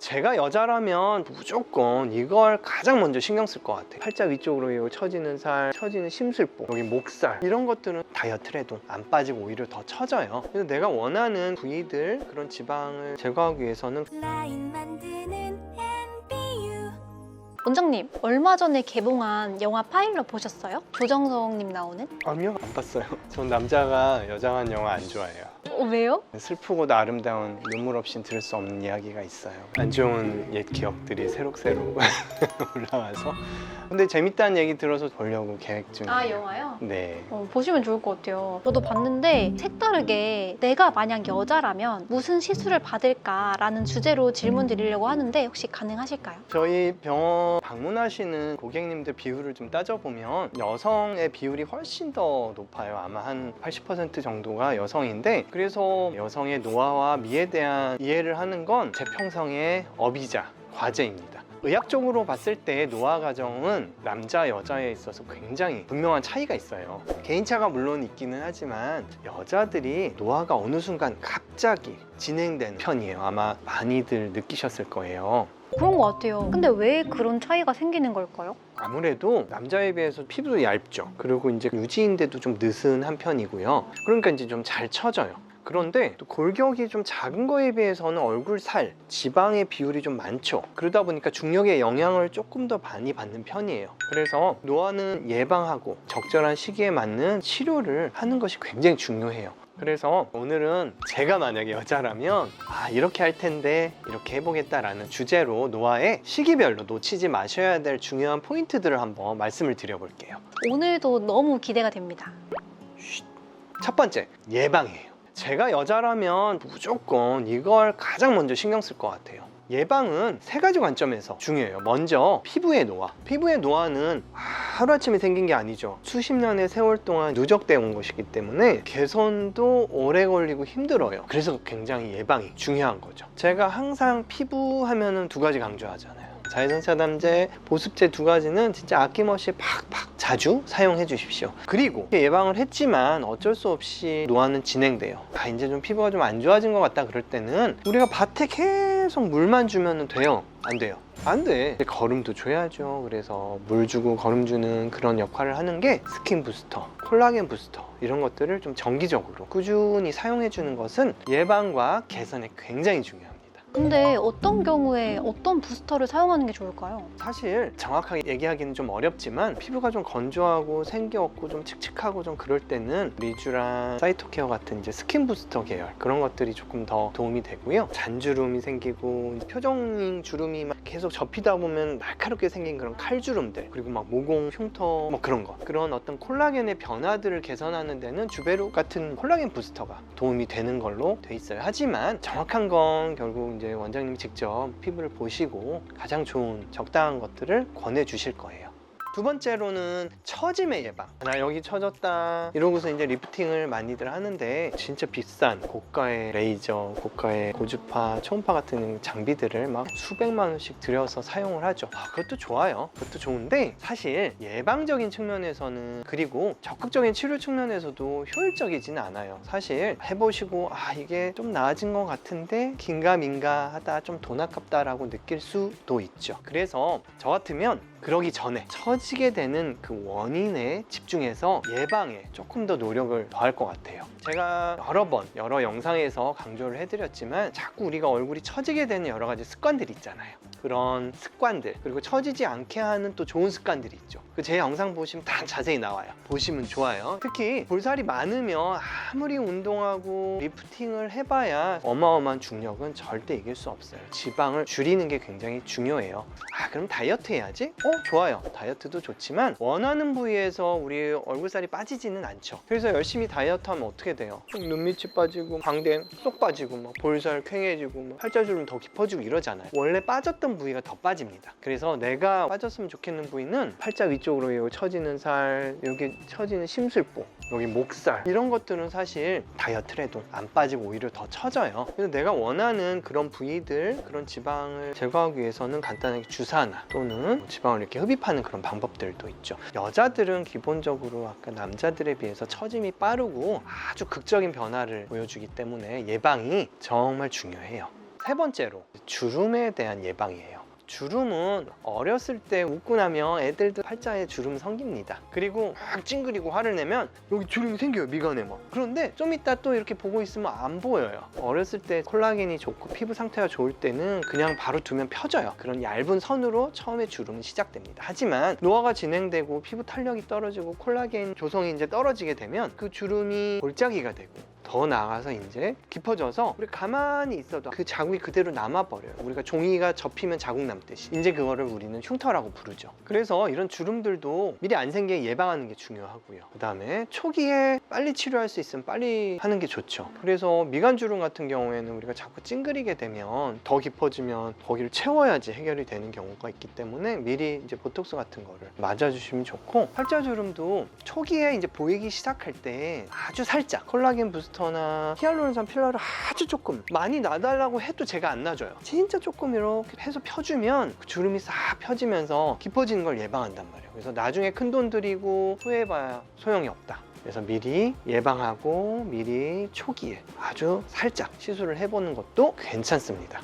제가 여자라면 무조건 이걸 가장 먼저 신경 쓸 것 같아요. 팔자 위쪽으로 요 처지는 살, 처지는 심술보, 여기 목살 이런 것들은 다이어트를 해도 안 빠지고 오히려 더 처져요. 그래서 내가 원하는 부위들 그런 지방을 제거하기 위해서는 라인 만드는 NBU 원장님, 얼마 전에 개봉한 영화 파일럿 보셨어요? 조정석님 나오는? 아니요 안 봤어요. 전 남자가 여장한 영화 안 좋아해요. 어, 왜요? 슬프고도 아름다운 눈물 없이 들을 수 없는 이야기가 있어요. 안 좋은 옛 기억들이 새록새록 올라와서. 근데 재밌다는 얘기 들어서 보려고 계획 중이에요. 아, 영화요? 네. 어, 보시면 좋을 것 같아요. 저도 봤는데 색다르게 내가 만약 여자라면 무슨 시술을 받을까라는 주제로 질문 드리려고 하는데 혹시 가능하실까요? 저희 병원 방문하시는 고객님들 비율을 좀 따져보면 여성의 비율이 훨씬 더 높아요. 아마 한 80% 정도가 여성인데 그래서 여성의 노화와 미에 대한 이해를 하는 건 제 평생의 업이자 과제입니다. 의학적으로 봤을 때 노화 과정은 남자 여자에 있어서 굉장히 분명한 차이가 있어요. 개인차가 물론 있기는 하지만 여자들이 노화가 어느 순간 갑자기 진행되는 편이에요. 아마 많이들 느끼셨을 거예요. 그런 것 같아요. 근데 왜 그런 차이가 생기는 걸까요? 아무래도 남자에 비해서 피부도 얇죠. 그리고 이제 유지인데도 좀 느슨한 편이고요. 그러니까 이제 좀 잘 처져요. 그런데 또 골격이 좀 작은 거에 비해서는 얼굴 살, 지방의 비율이 좀 많죠. 그러다 보니까 중력의 영향을 조금 더 많이 받는 편이에요. 그래서 노화는 예방하고 적절한 시기에 맞는 치료를 하는 것이 굉장히 중요해요. 그래서 오늘은 제가 만약에 여자라면 아 이렇게 할 텐데 이렇게 해보겠다라는 주제로 노화의 시기별로 놓치지 마셔야 될 중요한 포인트들을 한번 말씀을 드려볼게요. 오늘도 너무 기대가 됩니다. 첫 번째 예방이에요. 제가 여자라면 무조건 이걸 가장 먼저 신경 쓸 것 같아요. 예방은 세 가지 관점에서 중요해요. 먼저 피부의 노화. 피부의 노화는 하루아침에 생긴 게 아니죠. 수십 년의 세월 동안 누적되어 온 것이기 때문에 개선도 오래 걸리고 힘들어요. 그래서 굉장히 예방이 중요한 거죠. 제가 항상 피부 하면은 두 가지 강조하잖아요. 자외선 차단제, 보습제 두 가지는 진짜 아낌없이 팍팍 자주 사용해 주십시오. 그리고 예방을 했지만 어쩔 수 없이 노화는 진행돼요. 아, 이제 좀 피부가 좀 안 좋아진 것 같다 그럴 때는 우리가 밭에 계속 물만 주면 돼요? 안 돼요. 안 돼. 거름도 줘야죠. 그래서 물 주고 거름 주는 그런 역할을 하는 게 스킨 부스터, 콜라겐 부스터 이런 것들을 좀 정기적으로 꾸준히 사용해 주는 것은 예방과 개선에 굉장히 중요합니다. 근데 어떤 경우에 어떤 부스터를 사용하는 게 좋을까요? 사실 정확하게 얘기하기는 좀 어렵지만 피부가 좀 건조하고 생기 없고 좀 칙칙하고 좀 그럴 때는 리쥬랑 사이토케어 같은 이제 스킨 부스터 계열 그런 것들이 조금 더 도움이 되고요. 잔주름이 생기고 표정 주름이 막 계속 접히다 보면 날카롭게 생긴 그런 칼주름들 그리고 막 모공 흉터 뭐 그런 거. 그런 어떤 콜라겐의 변화들을 개선하는 데는 주베르 같은 콜라겐 부스터가 도움이 되는 걸로 돼 있어요. 하지만 정확한 건 결국 이제 원장님이 직접 피부를 보시고 가장 좋은 적당한 것들을 권해 주실 거예요. 두 번째로는 처짐의 예방. 나 여기 처졌다. 이러고서 이제 리프팅을 많이들 하는데 진짜 비싼 고가의 레이저, 고가의 고주파, 초음파 같은 장비들을 막 수백만 원씩 들여서 사용을 하죠. 아, 그것도 좋아요. 그것도 좋은데 사실 예방적인 측면에서는 그리고 적극적인 치료 측면에서도 효율적이지는 않아요. 사실 해보시고 아 이게 좀 나아진 것 같은데 긴가민가 하다 좀 돈 아깝다라고 느낄 수도 있죠. 그래서 저 같으면 그러기 전에 처지게 되는 그 원인에 집중해서 예방에 조금 더 노력을 더할 것 같아요. 제가 여러 번 여러 영상에서 강조를 해드렸지만 자꾸 우리가 얼굴이 처지게 되는 여러 가지 습관들이 있잖아요. 그런 습관들 그리고 처지지 않게 하는 또 좋은 습관들이 있죠. 그 제 영상 보시면 다 자세히 나와요. 보시면 좋아요. 특히 볼살이 많으면 아무리 운동하고 리프팅을 해봐야 어마어마한 중력은 절대 이길 수 없어요. 지방을 줄이는 게 굉장히 중요해요. 아 그럼 다이어트 해야지? 어 좋아요. 다이어트도 좋지만 원하는 부위에서 우리 얼굴살이 빠지지는 않죠. 그래서 열심히 다이어트 하면 어떻게 돼요? 눈 밑이 빠지고 광대 쏙 빠지고 막 볼살 퀭해지고 막 팔자주름 더 깊어지고 이러잖아요. 원래 빠졌던 부위가 더 빠집니다. 그래서 내가 빠졌으면 좋겠는 부위는 팔자 위쪽으로 요 처지는 살, 여기 처지는 심술보, 여기 목살 이런 것들은 사실 다이어트를 해도 안 빠지고 오히려 더 처져요. 그래서 내가 원하는 그런 부위들, 그런 지방을 제거하기 위해서는 간단하게 주사나 또는 지방을 이렇게 흡입하는 그런 방법들도 있죠. 여자들은 기본적으로 아까 남자들에 비해서 처짐이 빠르고 아주 극적인 변화를 보여주기 때문에 예방이 정말 중요해요. 세 번째로 주름에 대한 예방이에요. 주름은 어렸을 때 웃고 나면 애들도 팔자에 주름 생깁니다. 그리고 막 찡그리고 화를 내면 여기 주름이 생겨요, 미간에 막. 그런데 좀 이따 또 이렇게 보고 있으면 안 보여요. 어렸을 때 콜라겐이 좋고 피부 상태가 좋을 때는 그냥 바로 두면 펴져요. 그런 얇은 선으로 처음에 주름은 시작됩니다. 하지만 노화가 진행되고 피부 탄력이 떨어지고 콜라겐 조성이 이제 떨어지게 되면 그 주름이 골짜기가 되고 더 나아가서 이제 깊어져서 우리 가만히 있어도 그 자국이 그대로 남아버려요. 우리가 종이가 접히면 자국 남듯이. 이제 그거를 우리는 흉터라고 부르죠. 그래서 이런 주름들도 미리 안 생기게 예방하는 게 중요하고요. 그 다음에 초기에 빨리 치료할 수 있으면 빨리 하는 게 좋죠. 그래서 미간 주름 같은 경우에는 우리가 자꾸 찡그리게 되면 더 깊어지면 거기를 채워야지 해결이 되는 경우가 있기 때문에 미리 이제 보톡스 같은 거를 맞아주시면 좋고 팔자 주름도 초기에 이제 보이기 시작할 때 아주 살짝 콜라겐 부스터 나 히알루론산 필러를 아주 조금 많이 놔달라고 해도 제가 안 놔줘요. 진짜 조금 이렇게 해서 펴주면 그 주름이 싹 펴지면서 깊어지는 걸 예방한단 말이에요. 그래서 나중에 큰 돈 들이고 후회해봐야 소용이 없다. 그래서 미리 예방하고 미리 초기에 아주 살짝 시술을 해보는 것도 괜찮습니다.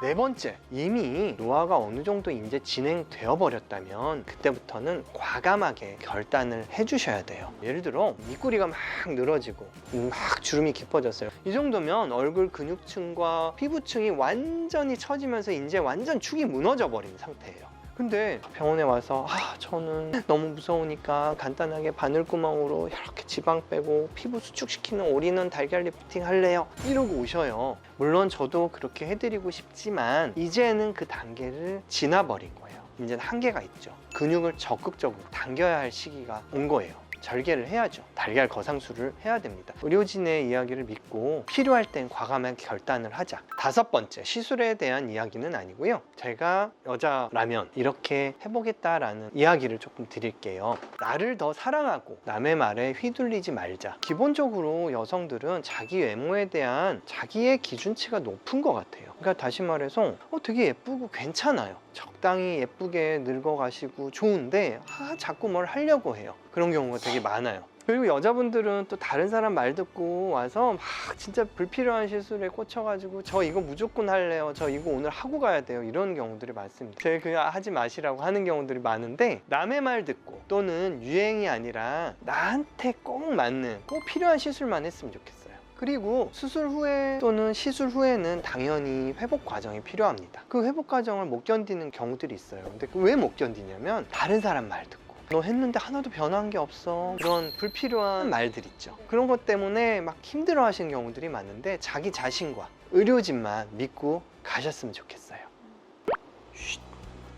쉿. 네 번째, 이미 노화가 어느 정도 이제 진행되어 버렸다면 그때부터는 과감하게 결단을 해주셔야 돼요. 예를 들어 입꼬리가 막 늘어지고 막 주름이 깊어졌어요. 이 정도면 얼굴 근육층과 피부층이 완전히 처지면서 이제 완전 축이 무너져 버린 상태예요. 근데 병원에 와서 아 저는 너무 무서우니까 간단하게 바늘구멍으로 이렇게 지방 빼고 피부 수축시키는 올인원 달걀 리프팅 할래요? 이러고 오셔요. 물론 저도 그렇게 해드리고 싶지만 이제는 그 단계를 지나버린 거예요. 이제는 한계가 있죠. 근육을 적극적으로 당겨야 할 시기가 온 거예요 절개를 해야죠. 달걀 거상술을 해야 됩니다. 의료진의 이야기를 믿고 필요할 땐 과감하게 결단을 하자. 다섯 번째, 시술에 대한 이야기는 아니고요. 제가 여자라면 이렇게 해보겠다라는 이야기를 조금 드릴게요. 나를 더 사랑하고 남의 말에 휘둘리지 말자. 기본적으로 여성들은 자기 외모에 대한 자기의 기준치가 높은 것 같아요. 그러니까 다시 말해서 어, 되게 예쁘고 괜찮아요. 적당히 예쁘게 늙어가시고 좋은데 아, 자꾸 뭘 하려고 해요. 그런 경우가 되게 많아요. 그리고 여자분들은 또 다른 사람 말 듣고 와서 막 진짜 불필요한 시술에 꽂혀가지고 저 이거 무조건 할래요. 저 이거 오늘 하고 가야 돼요. 이런 경우들이 많습니다. 제가 그냥 하지 마시라고 하는 경우들이 많은데 남의 말 듣고 또는 유행이 아니라 나한테 꼭 맞는 꼭 필요한 시술만 했으면 좋겠어요. 그리고 수술 후에 또는 시술 후에는 당연히 회복 과정이 필요합니다. 그 회복 과정을 못 견디는 경우들이 있어요. 근데 왜 못 견디냐면 다른 사람 말 듣고 너 했는데 하나도 변한 게 없어. 그런 불필요한 말들 있죠. 그런 것 때문에 막 힘들어 하시는 경우들이 많은데 자기 자신과 의료진만 믿고 가셨으면 좋겠어요. 쉿.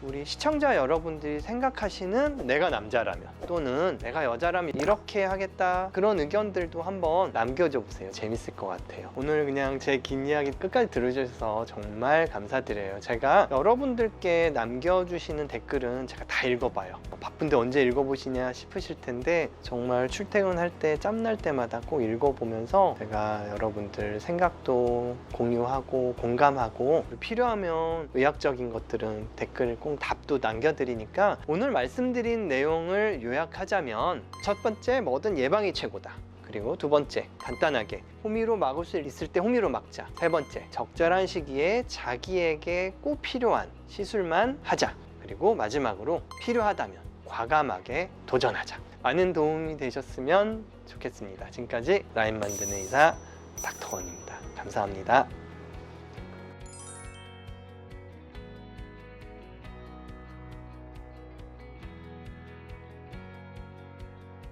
우리 시청자 여러분들이 생각하시는 내가 남자라면 또는 내가 여자라면 이렇게 하겠다 그런 의견들도 한번 남겨줘 보세요. 재밌을 것 같아요. 오늘 그냥 제 긴 이야기 끝까지 들어주셔서 정말 감사드려요. 제가 여러분들께 남겨주시는 댓글은 제가 다 읽어봐요. 바쁜데 언제 읽어보시냐 싶으실 텐데 정말 출퇴근할 때 짬날 때마다 꼭 읽어보면서 제가 여러분들 생각도 공유하고 공감하고 필요하면 의학적인 것들은 댓글 꼭 답도 남겨드리니까 오늘 말씀드린 내용을 요약하자면 첫 번째 뭐든 예방이 최고다. 그리고 두 번째 간단하게 호미로 막을 수 있을 때 호미로 막자. 세 번째 적절한 시기에 자기에게 꼭 필요한 시술만 하자. 그리고 마지막으로 필요하다면 과감하게 도전하자. 많은 도움이 되셨으면 좋겠습니다. 지금까지 라인 만드는 의사 닥터원입니다. 감사합니다